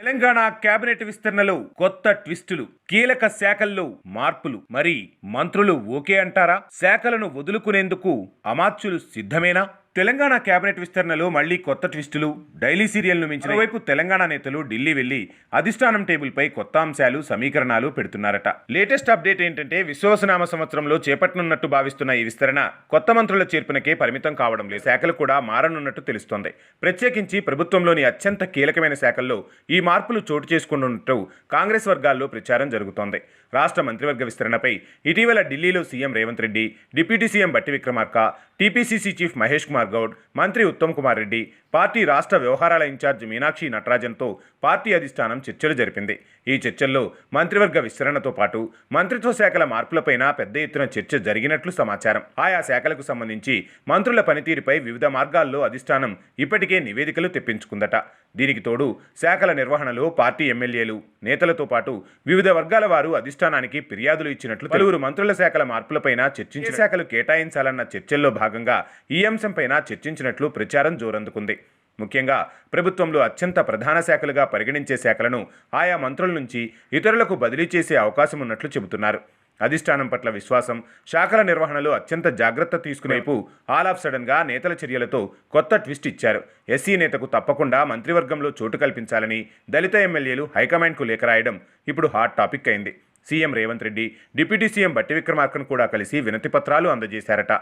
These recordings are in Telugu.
తెలంగాణ కేబినెట్ విస్తరణలో కొత్త ట్విస్టులు కీలక శాఖల్లో మార్పులు మరి మంత్రులు ఓకే అంటారా? శాఖలను వదులుకునేందుకు అమాత్యులు సిద్ధమేనా? తెలంగాణ కేబినెట్ విస్తరణలో మళ్ళీ కొత్త ట్విస్టులు డైలీ సీరియల్ను మించిన వైపు తెలంగాణ నేతలు ఢిల్లీ వెళ్ళి అధిష్టానం టేబుల్పై కొత్త అంశాలు సమీకరణాలు పెడుతున్నారట. లేటెస్ట్ అప్డేట్ ఏంటంటే విశ్వవసనామ సంవత్సరంలో చేపట్టనున్నట్టు భావిస్తున్న ఈ విస్తరణ కొత్త మంత్రుల చేర్పునకే పరిమితం కావడం లేదు. శాఖలు కూడా మారనున్నట్టు తెలుస్తోంది. ప్రత్యేకించి ప్రభుత్వంలోని అత్యంత కీలకమైన శాఖల్లో ఈ మార్పులు చోటు చేసుకుంటున్నట్టు కాంగ్రెస్ వర్గాల్లో ప్రచారం జరుగుతోంది. రాష్ట్ర మంత్రివర్గ విస్తరణపై ఇటీవల ఢిల్లీలో CM Revanth Reddy deputy CM Bhatti Vikramarka TPCC chief Mahesh Kumar Goud మంత్రి ఉత్తమ్ కుమార్ రెడ్డి పార్టీ రాష్ట్ర వ్యవహారాల ఇన్ఛార్జ్ మీనాక్షి నటరాజన్తో పార్టీ అధిష్టానం చర్చలు జరిపింది. ఈ చర్చల్లో మంత్రివర్గ విస్తరణతో పాటు మంత్రిత్వ శాఖల మార్పులపైన పెద్ద ఎత్తున చర్చ జరిగినట్లు సమాచారం. ఆయా శాఖలకు సంబంధించి మంత్రుల పనితీరుపై వివిధ మార్గాల్లో అధిష్టానం ఇప్పటికే నివేదికలు తెప్పించుకుందట. దీనికి తోడు శాఖల నిర్వహణలో పార్టీ ఎమ్మెల్యేలు నేతలతో పాటు వివిధ వర్గాల వారు అధిష్టానానికి ఫిర్యాదులు ఇచ్చినట్లు పలువురు మంత్రుల శాఖల మార్పులపైన చర్చించే శాఖలు కేటాయించాలన్న చర్చల్లో భాగంగా ఈ అంశంపైన చర్చించినట్లు ప్రచారం జోరందుకుంది. ముఖ్యంగా ప్రభుత్వంలో అత్యంత ప్రధాన శాఖలుగా పరిగణించే శాఖలను ఆయా మంత్రుల నుంచి ఇతరులకు బదిలీ చేసే అవకాశం ఉన్నట్లు చెబుతున్నారు. అధిష్టానం పట్ల విశ్వాసం శాఖల నిర్వహణలో అత్యంత జాగ్రత్త తీసుకునేపు ఆల్ ఆఫ్ సడన్గా నేతల చర్యలతో కొత్త ట్విస్ట్ ఇచ్చారు. ఎస్సీ నేతకు తప్పకుండా మంత్రివర్గంలో చోటు కల్పించాలని దళిత ఎమ్మెల్యేలు హైకమాండ్కు లేఖ రాయడం ఇప్పుడు హాట్ టాపిక్ అయింది. CM Revanth Reddy deputy CM Bhatti విక్రమార్కను కూడా కలిసి వినతిపత్రాలు అందజేశారట.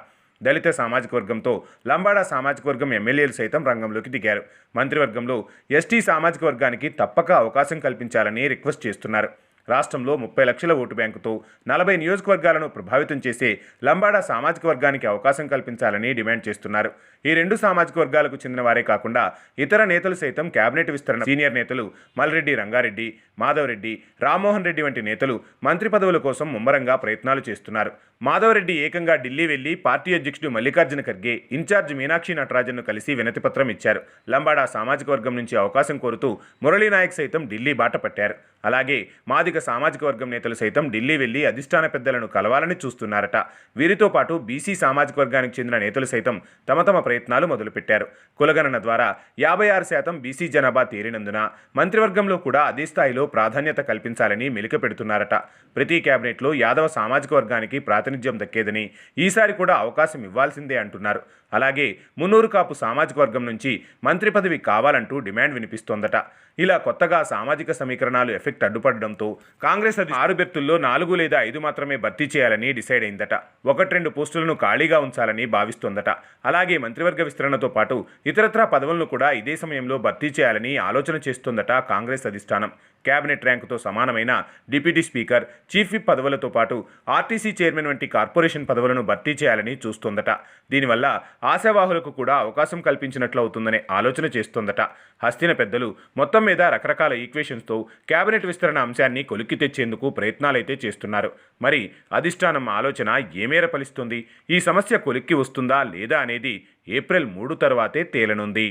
దళిత సామాజిక వర్గంతో లంబాడా సామాజిక వర్గం ఎమ్మెల్యేలు సైతం రంగంలోకి దిగారు. మంత్రివర్గంలో ఎస్టీ సామాజిక వర్గానికి తప్పక అవకాశం కల్పించాలని రిక్వెస్ట్ చేస్తున్నారు. రాష్ట్రంలో ముప్పై లక్షల ఓటు బ్యాంకుతో నలభై నియోజకవర్గాలను ప్రభావితం చేసే లంబాడా సామాజిక వర్గానికి అవకాశం కల్పించాలని డిమాండ్ చేస్తున్నారు. ఈ రెండు సామాజిక వర్గాలకు చెందిన వారే కాకుండా ఇతర నేతలు సైతం కేబినెట్ విస్తరణ సీనియర్ నేతలు మల్రెడ్డి రంగారెడ్డి మాధవరెడ్డి రామ్మోహన్ రెడ్డి వంటి నేతలు మంత్రి పదవుల కోసం ముమ్మరంగా ప్రయత్నాలు చేస్తున్నారు. మాధవరెడ్డి ఏకంగా ఢిల్లీ వెళ్ళి పార్టీ అధ్యక్షుడు మల్లికార్జున ఖర్గే ఇన్ఛార్జ్ మీనాక్షి నటరాజన్ను కలిసి వినతిపత్రం ఇచ్చారు. లంబాడా సామాజిక వర్గం నుంచి అవకాశం కోరుతూ మురళీనాయక్ సైతం ఢిల్లీ బాట పట్టారు. అలాగే మాదిగ సామాజిక వర్గం నేతలు సైతం ఢిల్లీ వెళ్ళి అధిష్టాన పెద్దలను కలవాలని చూస్తున్నారట. వీరితో పాటు బీసీ సామాజిక వర్గానికి చెందిన నేతలు సైతం తమ తమ ప్రయత్నాలు మొదలుపెట్టారు. కులగణన ద్వారా యాభై ఆరు శాతం బీసీ జనాభా తీరినందున మంత్రివర్గంలో కూడా అదే స్థాయిలో ప్రాధాన్యత కల్పించాలని మెలిక పెడుతున్నారట. ప్రతి కేబినెట్లో యాదవ సామాజిక వర్గానికి ప్రాతినిధ్యం దక్కేదని ఈసారి కూడా అవకాశం ఇవ్వాల్సిందే అంటున్నారు. అలాగే మున్నూరు కాపు సామాజిక వర్గం నుంచి మంత్రి పదవి కావాలంటూ డిమాండ్ వినిపిస్తోందట. ఇలా కొత్తగా సామాజిక సమీకరణాలు ఎఫెక్ట్ అడ్డుపడడంతో కాంగ్రెస్ అది ఆరు బెర్తుల్లో నాలుగు లేదా ఐదు మాత్రమే భర్తీ చేయాలని డిసైడ్ అయిందట. ఒకటి రెండు పోస్టులను ఖాళీగా ఉంచాలని భావిస్తోందట. అలాగే మంత్రివర్గ విస్తరణతో పాటు ఇతరత్రా పదవులను కూడా ఇదే సమయంలో భర్తీ చేయాలని ఆలోచన చేస్తోందట కాంగ్రెస్ అధిష్టానం. కేబినెట్ ర్యాంకుతో సమానమైన డిప్యూటీ స్పీకర్ చీఫ్ విప్ పదవులతో పాటు ఆర్టీసీ చైర్మన్ వంటి కార్పొరేషన్ పదవులను భర్తీ చేయాలని చూస్తోందట. దీనివల్ల ఆశావాహులకు కూడా అవకాశం కల్పించినట్లు అవుతుందనే ఆలోచన చేస్తోందట. హస్తిన పెద్దలు మొత్తం మీద రకరకాల ఈక్వేషన్స్తో కేబినెట్ విస్తరణ అంశాన్ని కొలిక్కి తెచ్చేందుకు ప్రయత్నాలైతే చేస్తున్నారు. మరి అధిష్టానం ఆలోచన ఏ మేర ఫలిస్తుంది? ఈ సమస్య కొలిక్కి వస్తుందా లేదా అనేది ఏప్రిల్ మూడు తర్వాతే తేలనుంది.